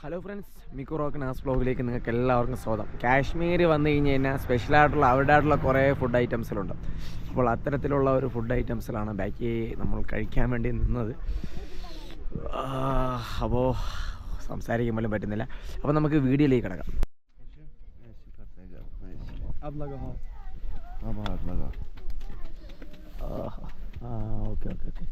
Hello friends മിക്കു റോക്ക് നാസ് ബ്ലോഗിലേക്ക് നിങ്ങൾക്ക് എല്ലാവർക്കും സ്വാഗതം. കാശ്മീർ വന്നു കഴിഞ്ഞ് കഴിഞ്ഞാൽ സ്പെഷ്യലായിട്ടുള്ള അവിടെ ആയിട്ടുള്ള കുറേ ഫുഡ് ഐറ്റംസിലുണ്ട് അപ്പോൾ അത്തരത്തിലുള്ള ഒരു ഫുഡ് ഐറ്റംസിലാണ് ബാക്കി നമ്മൾ കഴിക്കാൻ വേണ്ടി നിന്നത്. അപ്പോൾ സംസാരിക്കാൻ പോലും പറ്റുന്നില്ല. അപ്പോൾ നമുക്ക് വീഡിയോയിലേക്ക് കിടക്കാം. ആ ഓക്കെ ഓക്കെ ഓക്കെ.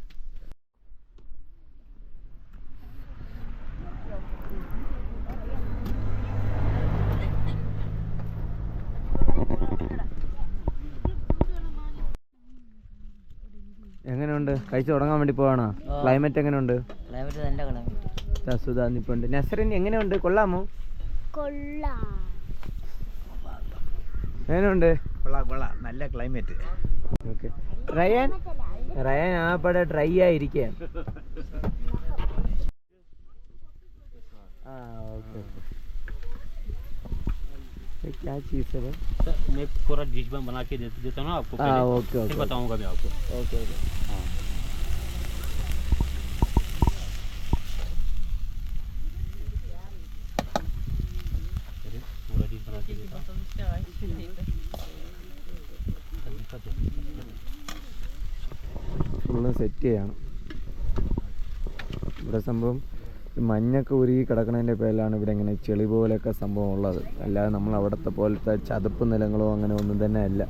എങ്ങനെയുണ്ട്? കഴിച്ചു തുടങ്ങാൻ വേണ്ടി പോവാണോ? ക്ലൈമറ്റ് എങ്ങനെയുണ്ട്? ക്ലൈമറ്റ് നല്ല ക്ലൈമറ്റ് സുധാ നിപ്പുണ്ട്. നസറിൻ എങ്ങനെയുണ്ട്? കൊള്ളാമോ? കൊള്ളാം. എങ്ങനെയുണ്ട്? കൊള്ളാം കൊള്ളാം. നല്ല ക്ലൈമറ്റ് ഓക്കെ. റയാൻ? റയാൻ ആ പടെ ഡ്രൈ ആയിരിക്കുക ആ ഓക്കെ ഓക്കെ. क्या चीज़ है भाई मैं पूरा डिश बना के दे देता हूँ ना आपको हाँ पहले। ओके फिर ओके बताऊंगा मैं आपको ओके ओके हाँ चलिए, पूरा डिश बना के देता हूँ दिक्कत है। ഫുള്ള് സെറ്റ് ചെയ്യാണ് ഇവിടെ സംഭവം ഈ മഞ്ഞൊക്കെ ഉരുകി കിടക്കുന്നതിന്റെ പേരിലാണ് ഇവിടെ ഇങ്ങനെ ചെളി പോലെയൊക്കെ സംഭവം ഉള്ളത് അല്ലാതെ നമ്മൾ അവിടുത്തെ പോലത്തെ ചതുപ്പ് നിലങ്ങളോ അങ്ങനെ ഒന്നും തന്നെ അല്ല.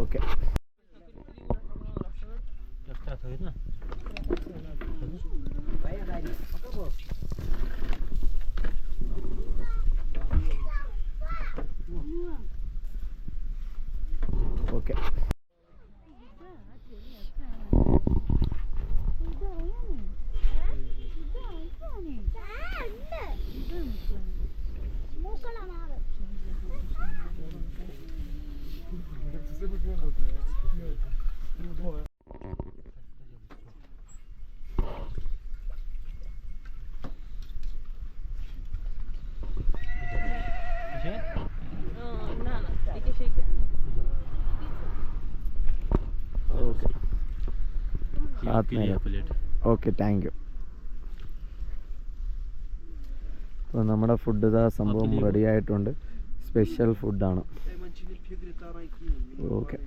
Okay. 嘅。Thank you. Okay thank you. അപ്പോൾ നമ്മുടെ ഫുഡ് ഇതാ സംഭവം റെഡി ആയിട്ടുണ്ട്. സ്പെഷ്യൽ ഫുഡാണ് ഓക്കെ.